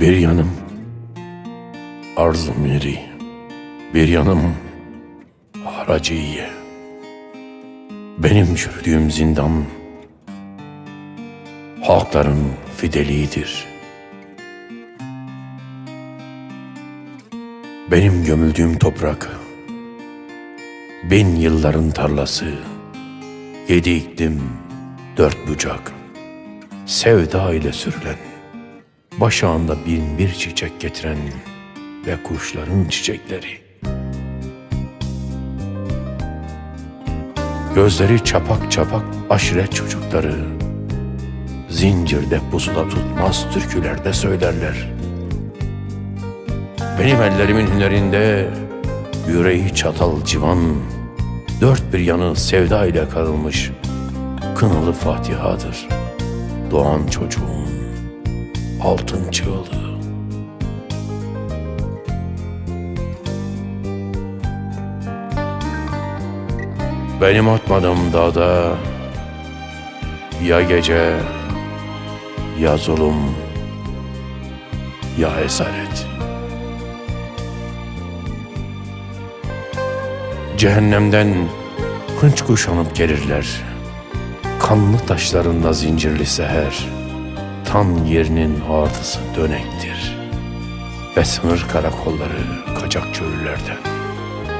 Bir yanım arzum yeri, bir yanım haraciye. Benim çürüdüğüm zindan halkların fideliğidir. Benim gömüldüğüm toprak bin yılların tarlası, yedi iklim, dört bucak, sevda ile sürülen, başağında bin bir çiçek getiren ve kuşların çiçekleri. Gözleri çapak çapak aşiret çocukları, zincirde pusula tutmaz türkülerde söylerler. Benim ellerimin hünerinde yüreği çatal civan, dört bir yanı sevda ile karılmış kınalı Fatiha'dır. Doğan çocuğun altın çığlığı. Benim atmadığım dağda ya gece ya zulüm ya esaret. Cehennemden hınç kuşanıp gelirler. Kanlı taşlarında zincirli seher. Tan yerinin ağrısı dönektir. Ve sınır karakolları kaçak çöllerden.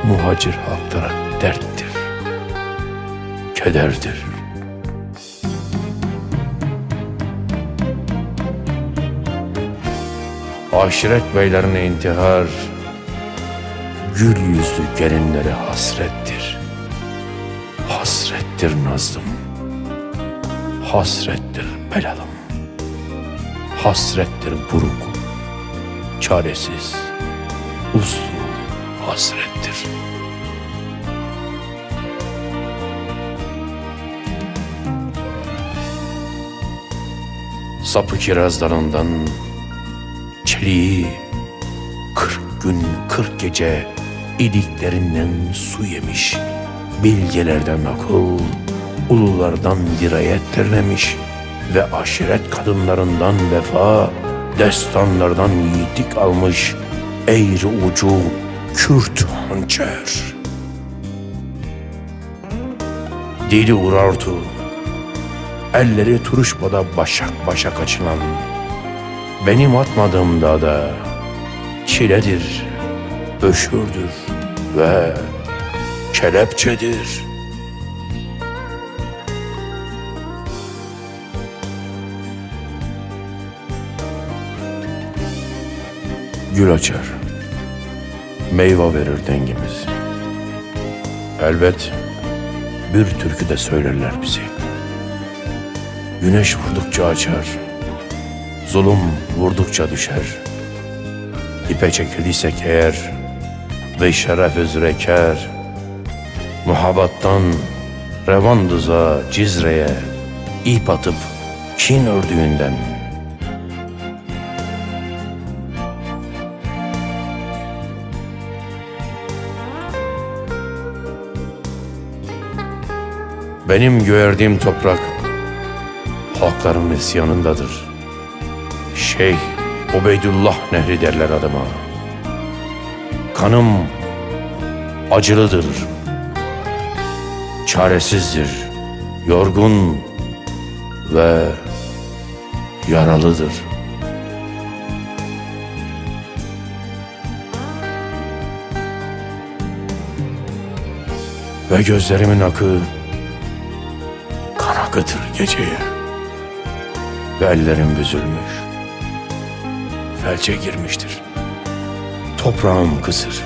Muhacir halklara derttir. Kederdir. Aşiret beylerine intihar, gül yüzlü gelinlere hasrettir. Hasrettir nazlım, hasrettir belalım, hasrettir buruk, çaresiz, uslu hasrettir. Sapı kirazlarından çeliği kırk gün kırk gece iliklerinden su yemiş. Bilgelerden akıl, ululardan dirayet terlemiş ve aşiret kadınlarından vefa, destanlardan yiğitlik almış eğri ucu Kürt hançer. Dili urartu, elleri turuşmada başak başak açılan, benim atmadığım dağda çiledir, öşürdür ve kelepçedir. Gül açar, meyve verir dengimiz. Elbet bir türkü de söylerler bizi. Güneş vurdukça açar, zulüm vurdukça düşer. İpe çekildiysek eğer ve şeref üzere kâr, muhabbattan revandıza cizreye ip atıp kin ördüğünden. Benim göğerdiğim toprak halkların isyanındadır. Şeyh Ubeydullah Nehri derler adıma. Kanım acılıdır, çaresizdir, yorgun ve yaralıdır. Ve gözlerimin akı akıtır geceye. Ve ellerim büzülmüş, felçe girmiştir. Toprağım kısır,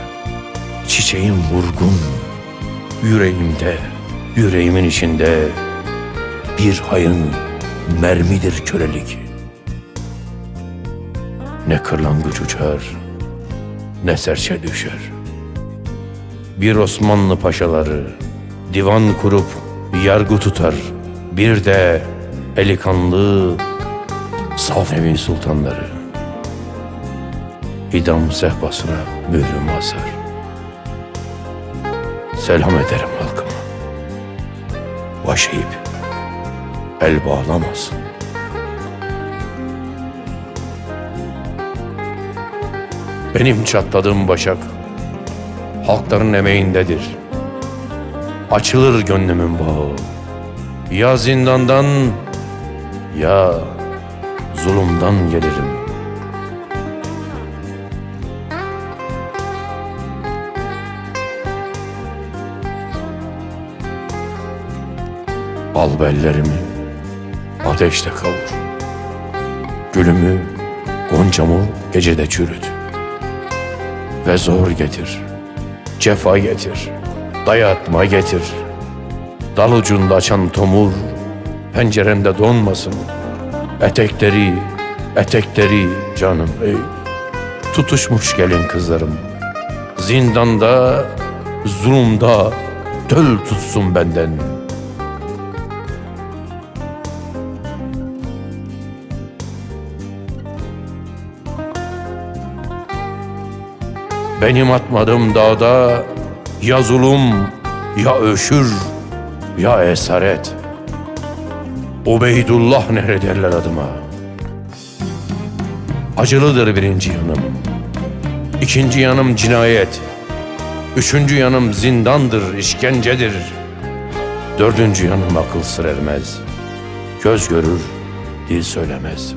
çiçeğim vurgun, yüreğimde, yüreğimin içinde bir hayın mermidir kölelik. Ne kırlangıç uçar, ne serçe düşer. Bir Osmanlı paşaları divan kurup yargı tutar. Bir de eli kanlı Safevi sultanları idam sehpasına mührüm asar. Selam ederim halkıma. Baş eğip el bağlamaz. Benim çatladığım başak halkların emeğindedir. Açılır gönlümün bağı. Ya zindandan ya zulümden gelirim. Al bellerimi ateşte kavur. Gülümü, goncamı gecede çürüt. Ve zor getir, cefa getir, dayatma getir. Dal ucunda açan tomur, penceremde donmasın. Etekleri, etekleri canım ey. Tutuşmuş gelin kızlarım. Zindanda, zulümda, töl tutsun benden. Benim atmadığım dağda ya zulüm, ya öşür, ya esaret. Ubeydullah nehri derler adıma. Acılıdır birinci yanım. İkinci yanım cinayet. Üçüncü yanım zindandır, işkencedir. Dördüncü yanım akıl sır ermez. Göz görür, dil söylemez.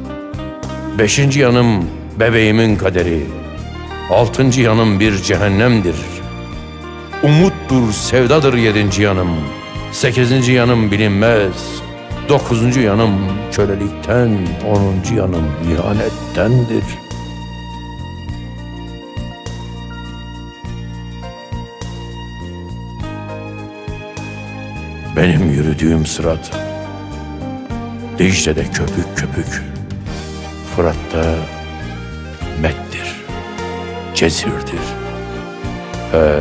Beşinci yanım bebeğimin kaderi. Altıncı yanım bir cehennemdir. Umuttur, sevdadır yedinci yanım. Sekizinci yanım bilinmez. Dokuzuncu yanım kölelikten, onuncu yanım ihanettendir. Benim yürüdüğüm sırat Dicle'de köpük köpük Fırat'ta mettir Cezirdir He,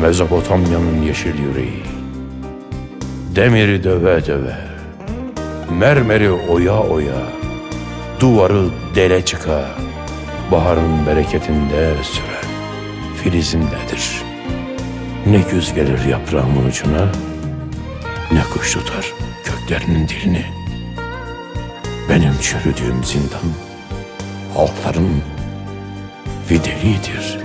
Mezopotamya'nın yeşil yüreği Demiri döve döve. Mermeri oya oya. Duvarı dele çıka. Baharın bereketinde süren Filizindedir Ne güz gelir yaprağımın ucuna Ne kuş tutar köklerinin dilini. Benim çürüdüğüm zindan Halkların fideliğidir